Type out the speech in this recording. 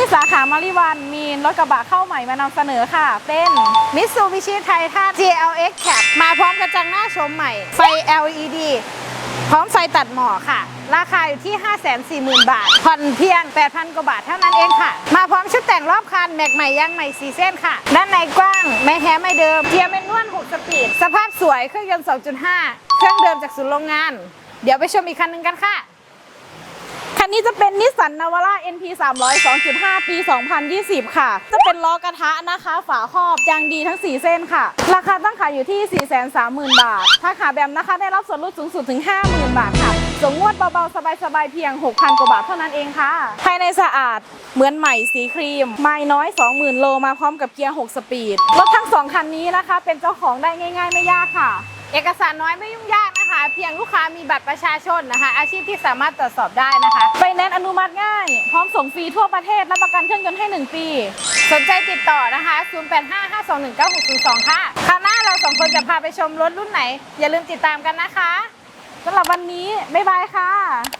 นี้สาขามาริวันมีรถกระบะเข้าใหม่มานำเสนอค่ะ เป็นมิตซูบิชิไททัน GLX Cap มาพร้อมกระจังหน้าชมใหม่ ไฟ LED พร้อมไฟตัดหมอกค่ะ ราคาอยู่ที่ 540,000 บาท ผ่อนเพียง 8,000 กว่าบาทเท่านั้นเองค่ะ มาพร้อมชุดแต่งรอบคัน แม็กใหม่ยางใหม่4เส้นค่ะ ด้านในกว้าง ไม่แท้ไม่เดิมเกียร์เป็นนวล6สปีด สภาพสวย เครื่องยนต์ 2.5 เครื่องเดิมจากศูนย์โรงงาน เดี๋ยวไปชมอีกคันหนึ่งกันค่ะ คันนี้จะเป็นนิสสันนาวาร่า NP 300 2.5 ปี 2020 ค่ะ จะเป็นล้อกระทะนะคะ ฝาครอบยางดีทั้ง 4 เส้นค่ะ ราคาตั้งขายอยู่ที่ 430,000 บาท ถ้าขาแบบนะคะได้รับส่วนลดสูงสุดถึง 50,000 บาทค่ะสงงวดเบาๆ สบายๆ เพียง 6,000 กว่าบาทเท่านั้นเองค่ะ ภายในสะอาดเหมือนใหม่สีครีม ไม่น้อย 20,000 โลมาพร้อมกับเกียร์ 6 สปีด รถทั้ง 2 คันนี้นะคะ เป็นเจ้าของได้ง่าย ๆ ไม่ยากค่ะ เอกสารน้อยไม่ยุ่งยากนะคะ เพียงลูกค้ามีบัตรประชาชนนะคะ อาชีพที่สามารถตรวจสอบได้นะคะไฟแนนซ์อนุมัติง่าย พร้อมส่งฟรีทั่วประเทศ รับประกันเครื่องยนต์ให้ 1 ปี สนใจติดต่อนะคะ 0855219602 ค่ะคราวหน้าเราสองคนจะพาไปชมรถรุ่นไหน อย่าลืมติดตามกันนะคะสำหรับวันนี้ บ๊ายบายค่ะ